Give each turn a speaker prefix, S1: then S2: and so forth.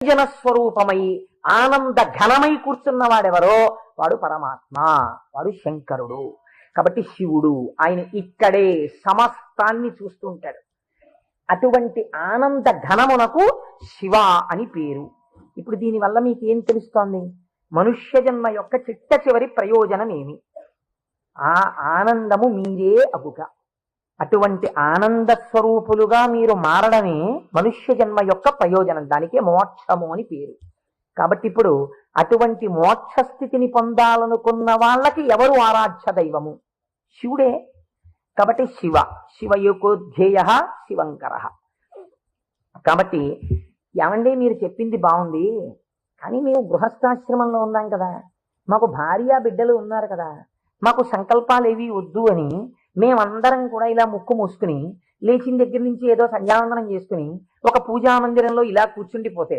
S1: నిరంజన స్వరూపమై ఆనంద ఘనమై కూర్చున్న వాడెవరో వాడు పరమాత్మ. వాడు శంకరుడు. కాబట్టి శివుడు ఆయన ఇక్కడే సమస్తాన్ని చూస్తుంటాడు. అటువంటి ఆనంద ఘనమునకు శివ అని పేరు. ఇప్పుడు దీనివల్ల మీకు ఏం తెలుస్తోంది? మనుష్య జన్మ యొక్క చిట్ట చివరి ప్రయోజనం ఏమి ఆ ఆనందము మీరే అగుక అటువంటి ఆనంద స్వరూపులుగా మీరు మారడమే మనుష్య జన్మ యొక్క ప్రయోజనం. దానికే మోక్షము అని పేరు. కాబట్టి ఇప్పుడు అటువంటి మోక్ష స్థితిని పొందాలనుకున్న వాళ్ళకి ఎవరు ఆరాధ్య దైవము? శివుడే. కాబట్టి శివ. శివయుకోధ్యేయ శివంకర. కాబట్టి ఏమండి మీరు చెప్పింది బాగుంది. కానీ మేము గృహస్థాశ్రమంలో ఉన్నాం కదా. మాకు భార్య బిడ్డలు ఉన్నారు కదా. మాకు సంకల్పాలు ఏవి వద్దు అని మేమందరం కూడా ఇలా ముక్కు మూసుకుని లేచిన దగ్గర నుంచి ఏదో సంధ్యావందనం చేసుకుని ఒక పూజా మందిరంలో ఇలా కూర్చుండిపోతే